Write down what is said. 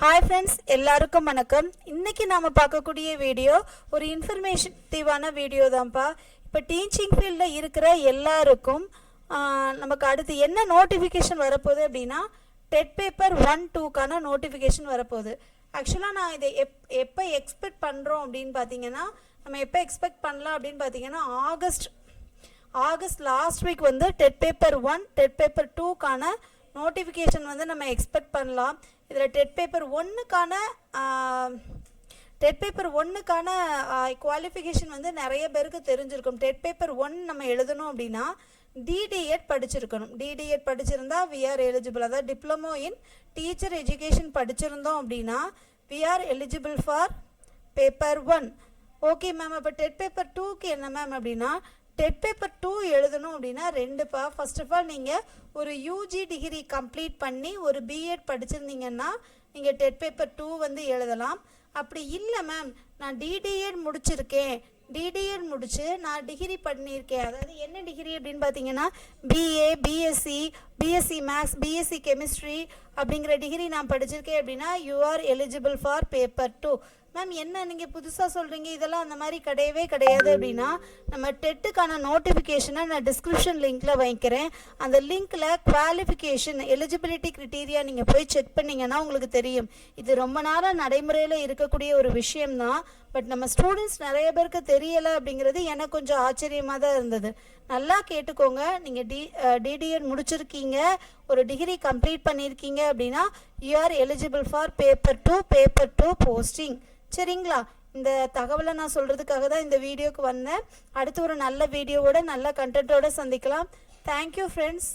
Hi friends எல்லாருக்கும் வணக்கம். இன்றைக்கி நாம் பார்க்கக்கூடிய வீடியோ ஒரு இன்ஃபர்மேஷன்டிவான வீடியோ தான்ப்பா. இப்போ டீச்சிங் ஃபீல்டில் இருக்கிற எல்லாருக்கும் நமக்கு அடுத்து என்ன நோட்டிஃபிகேஷன் வரப்போகுது அப்படின்னா டெட் பேப்பர் ஒன் டூக்கான நோட்டிஃபிகேஷன் வரப்போகுது. ஆக்சுவலாக நான் இதை எப் எப்போ எக்ஸ்பெக்ட் பண்ணுறோம் அப்படின்னு பார்த்தீங்கன்னா நம்ம எப்போ எக்ஸ்பெக்ட் பண்ணலாம் அப்படின்னு பார்த்தீங்கன்னா ஆகஸ்ட் ஆகஸ்ட் லாஸ்ட் வீக் வந்து TET paper one TET paper டூக்கான notification வந்து நம்ம எக்ஸ்பெக்ட் பண்ணலாம். இதில் டெட் பேப்பர் ஒன்றுக்கான டெட் பேப்பர் ஒன்றுக்கான குவாலிஃபிகேஷன் வந்து நிறைய பேருக்கு தெரிஞ்சிருக்கும். டெட் பேப்பர் ஒன் நம்ம எழுதணும் அப்படின்னா டிடிஎட் படிச்சிருக்கணும். டிடிஎட் படிச்சிருந்தா விஆர் எலிஜிபிள் அதாவது டிப்ளமோ இன் டீச்சர் எஜுகேஷன் படிச்சிருந்தோம் அப்படின்னா we are eligible for paper one okay ma'am அப்போ டெட் பேப்பர் டூக்கு என்ன மேம் அப்படின்னா டெட் பேப்பர் டூ எழுதணும் அப்படின்னா ரெண்டுப்பா ஃபர்ஸ்ட் ஆஃப் ஆல் நீங்கள் ஒரு யூஜி டிகிரி கம்ப்ளீட் பண்ணி ஒரு பிஎட் படிச்சிருந்தீங்கன்னா நீங்கள் டெட் பேப்பர் டூ வந்து எழுதலாம். அப்படி இல்லை மேம் நான் டிடிஎட் முடிச்சிருக்கேன். டிடிஎட் முடித்து நான் டிகிரி பண்ணியிருக்கேன். அதாவது என்ன டிகிரி அப்படின்னு பார்த்தீங்கன்னா BA BSc BSc maths BSc chemistry அப்படிங்கிற டிகிரி நான் படிச்சிருக்கேன் அப்படின்னா you are eligible for paper two ma'am என்ன நீங்கள் புதுசாக சொல்கிறீங்க இதெல்லாம் அந்த மாதிரி கிடையவே கிடையாது அப்படின்னா நம்ம டெட்டுக்கான நோட்டிஃபிகேஷனை நான் டிஸ்கிரிப்ஷன் லிங்க்கில் வைக்கிறேன். அந்த லிங்க்கில் குவாலிஃபிகேஷன் எலிஜிபிலிட்டி க்ரிட்டீரியா நீங்கள் போய் செக் பண்ணீங்கன்னா உங்களுக்கு தெரியும். இது ரொம்ப நாளாக நடைமுறையில் இருக்கக்கூடிய ஒரு விஷயம்தான். பட் நம்ம ஸ்டூடெண்ட்ஸ் நிறைய பேருக்கு தெரியலை அப்படிங்கிறது எனக்கு கொஞ்சம் ஆச்சரியமாக தான் இருந்தது. நல்லா கேட்டுக்கோங்க. நீங்கள் டி டிடிஎட் முடிச்சிருக்கீங்க. ஒரு டிகிரி கம்ப்ளீட் பண்ணியிருக்கீங்க அப்படின்னா you are eligible for paper two paper two posting சரிங்களா? இந்த தகவலை நான் சொல்கிறதுக்காக தான் இந்த வீடியோக்கு வந்தேன். அடுத்து ஒரு நல்ல வீடியோவோட நல்ல கண்டென்ட்டோட சந்திக்கலாம். Thank you friends